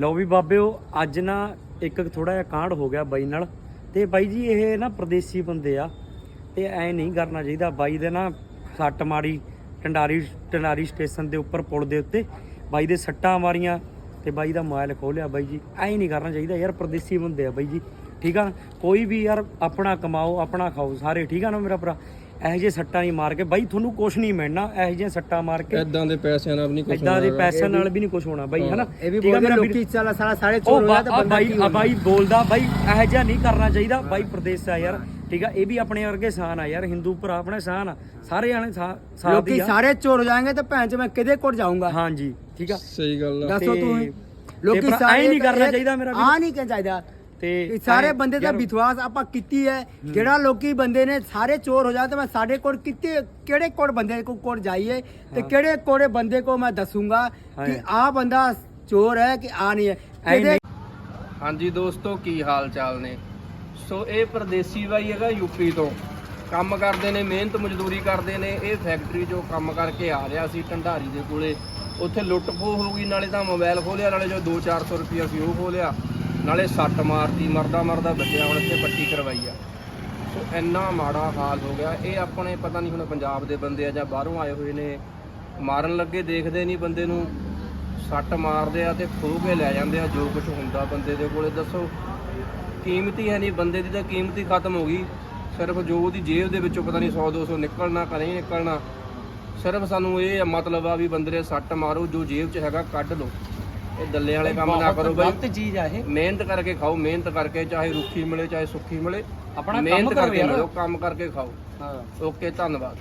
ਲਓ ਵੀ ਬਾਬਿਓ ਅੱਜ ਨਾ ਇੱਕ ਥੋੜਾ ਜਿਹਾ ਕਾਂਡ ਹੋ ਗਿਆ ਬਾਈ ਨਾਲ। ਤੇ ਬਾਈ ਜੀ, ਇਹ ਨਾ ਪ੍ਰਦੇਸੀ ਬੰਦੇ ਆ। ਤੇ ਐ ਨਹੀਂ ਕਰਨਾ ਚਾਹੀਦਾ। ਬਾਈ ਦੇ ਨਾ ਸੱਟ ਮਾਰੀ, ਟੰਡਾਰੀ ਟੰਡਾਰੀ ਸਟੇਸ਼ਨ ਦੇ ਉੱਪਰ ਪੁਲ ਦੇ ਉੱਤੇ। ਬਾਈ ਦੇ ਸੱਟਾਂ ਮਾਰੀਆਂ। ਤੇ ਬਾਈ ਦਾ ਮੋਬਾਈਲ ਖੋਲਿਆ ਬਾਈ ਜੀ ਐ ਨਹੀਂ ਕਰਨਾ ਚਾਹੀਦਾ ਯਾਰ ਪਰਦੇਸੀ ਬੰਦੇ ਆ ਬਾਈ ਜੀ ਠੀਕ ਆ ਕੋਈ ਵੀ ਯਾਰ ਆਪਣਾ ਕਮਾਓ ਆਪਣਾ ਖਾਓ ਸਾਰੇ ਠੀਕ ਆ ਨਾ ਮੇਰਾ ਭਰਾ? ਇਹੋ ਜਿਹੇ ਸੱਟਾਂ ਨਹੀਂ ਮਾਰ ਕੇ ਬਾਈ ਤੁਹਾਨੂੰ ਕੁਝ ਨਹੀਂ ਮਿਲਣਾ ਇਹੋ ਜਿਹੀਆਂ ਸੱਟਾਂ ਮਾਰ ਕੇ। ਐਦਾਂ ਦੇ ਪੈਸਿਆਂ ਨਾਲ ਵੀ ਨਹੀਂ ਕੁਝ ਇਦਾਂ ਦੇ ਪੈਸਿਆਂ ਨਾਲ ਵੀ ਨਹੀਂ ਕੁਝ ਹੋਣਾ ਬਾਈ ਹਨਾ? ਇਹ ਵੀ ਠੀਕ ਆ ਬੋਲਦੇ? ਲੋਕੀ ਸਾਲਾ ਸਾਲਾ ਸਾਰੇ ਉਹ ਚੋਰ ਹੋ ਬਾ- ਜਾ ਆ ਤਾਂ ਬਾਈ ਬਾਈ ਬੋਲਦਾ ਬਾਈ ਇਹੋ ਜਿਹਾ ਨਹੀਂ ਕਰਨਾ ਚਾਹੀਦਾ ਬਾਈ ਪ੍ਰਦੇਸ਼ ਆ ਯਾਰ। ਠੀਕ ਆ ਇਹ ਵੀ ਆਪਣੇ ਵਰਗੇ ਸਾਨ ਆ ਯਾਰ ਹਿੰਦੂ ਭਰਾ ਆਪਣੇ ਸਾਨ ਆ ਸਾਰੇ ਜਾਣੇ ਸਾ- ਸਾਥ ਲੋਕੀ ਹੀ ਆ। ਸਾਰੇ ਚੋਰ ਹੋ ਜਾਣਗੇ ਤਾਂ ਭੈਣ ਚ ਮੈਂ ਕਿਹਦੇ ਕੋਲ ਜਾਊਂਗਾ? ਹਾਂਜੀ ਠੀਕ ਆ। ਸਹੀ ਗੱਲ ਆ। ਦੱਸੋ ਤੇ- ਤੂੰ ਤੇ ਲੋਕੀ ਭਰਾ ਸਾਰੇ ਨਹੀਂ ਕਰਨਾ ਚਾਹੀਦਾ ਮੇਰਾ ਵੀਰ। ਆ ਨਹੀਂ ਕਹਿਣਾ ਚਾਹੀਦਾ। ਤੇ ਇਹ ਸਾਰੇ ਬੰਦੇ ਦਾ ਯਾਰ- ਵਿਸ਼ਵਾਸ ਆਪਾਂ ਕੀਤੀ ਹੈ। ਜਿਹੜਾ ਲੋਕੀ ਬੰਦੇ ਨੇ ਸਾਰੇ ਚੋਰ ਹੋ ਜਾਣ ਤਾਂ ਮੈਂ ਸਾਡੇ ਕੋਲ ਕਿਤੇ ਕਿਹੜੇ ਕੋਲ ਬੰਦੇ ਕੋ ਕੋਲ ਜਾਈਏ ਤੇ ਕਿਹੜੇ ਕੋਲੇ ਬੰਦੇ ਕੋ ਮੈਂ ਦੱਸੂਗਾ ਕਿ ਹਾਂ। ਆ ਬੰਦਾ ਚੋਰ ਹੈ ਕਿ ਆ ਨਹੀਂ ਹੈ। ਐਂ ਕਿਹਦੇ ਨਹੀਂ- ਹਾਂਜੀ ਦੋਸਤੋ ਕੀ ਹਾਲ ਚਾਲ ਨੇ? ਸੋ ਇਹ ਪਰਦੇਸੀ ਬਾਈ ਹੈਗਾ ਯੂਪੀ ਤੋਂ। ਕੰਮ ਕਰਦੇ ਨੇ, ਮਿਹਨਤ ਮਜ਼ਦੂਰੀ ਕਰਦੇ ਨੇ। ਇਹ ਫੈਕਟਰੀ 'ਚੋਂ ਕੰਮ ਕਰਕੇ ਆ ਰਿਹਾ ਸੀ ਢੰਡਾਰੀ ਦੇ ਕੋਲੇ। ਉੱਥੇ ਲੁੱਟ ਖੋਹ ਹੋ ਗਈ, ਨਾਲੇ ਤਾਂ ਮੋਬਾਈਲ ਖੋਲਿਆ ਨਾਲੇ ਜੋ 2-400 ਰੁਪਇਆ ਸੀ ਉਹ ਖੋਲਿਆ ਨਾਲੇ ਸੱਟ ਮਾਰਦੀ ਮਰਦਾ ਮਰਦਾ ਬੱਚਿਆ ਹੁਣ ਇੱਥੇ ਪੱਟੀ ਕਰਵਾਈ ਆ। ਸੋ ਇੰਨਾ ਮਾੜਾ ਹਾਲ ਹੋ ਗਿਆ। ਇਹ ਆਪਣੇ, ਪਤਾ ਨਹੀਂ ਹੁਣ ਪੰਜਾਬ ਦੇ ਬੰਦੇ ਆ ਜਾਂ ਬਾਹਰੋਂ ਆਏ ਹੋਏ ਨੇ। ਮਾਰਨ ਲੱਗੇ ਦੇਖਦੇ ਨਹੀਂ ਬੰਦੇ ਨੂੰ। ਸੱਟ ਮਾਰਦੇ ਆ ਤੇ ਖੋਹ ਕੇ ਲੈ ਜਾਂਦੇ ਆ, ਜੋ ਕੁਝ ਹੁੰਦਾ ਬੰਦੇ ਦੇ ਕੋਲੇ। ਦੱਸੋ ਕੀਮਤੀ ਹੈ ਨਹੀਂ ਬੰਦੇ ਦੀ ਤਾਂ ਕੀਮਤ ਹੀ ਖਤਮ ਹੋ ਗਈ। ਸਿਰਫ ਜੋ ਉਹਦੀ ਜੇਬ ਦੇ ਵਿੱਚੋਂ ਪਤਾ ਨਹੀਂ 100 200 ਨਿਕਲਣਾ ਕਿ ਨਹੀਂ ਨਿਕਲਣਾ। ਸਿਰਫ ਸਾਨੂੰ ਇਹ ਮਤਲਬ ਆ ਵੀ ਬੰਦੇ ਦੇ ਸੱਟ ਮਾਰੋ ਜੋ ਜੇਬ 'ਚ ਹੈਗਾ ਕੱਢ ਲਓ। ਇਹ ਦੱਲੇ ਵਾਲੇ ਕੰਮ ਨਾ ਕਰੋ ਬਾਈ। ਗਲਤ ਚੀਜ਼ ਆ ਇਹ। ਮਿਹਨਤ ਕਰਕੇ ਖਾਓ ਮਿਹਨਤ ਕਰਕੇ ਚਾਹੇ ਰੁੱਖੀ ਮਿਲੇ ਚਾਹੇ ਸੁੱਖੀ ਮਿਲੇ। ਆਪਣਾ ਕੰਮ ਮਿਹਨਤ ਕਰੋ ਕਰਕੇ। ਮਿਲੋ ਕੰਮ ਕਰਕੇ ਖਾਓ। ਹਾਂ। ਓਕੇ ਧੰਨਵਾਦ।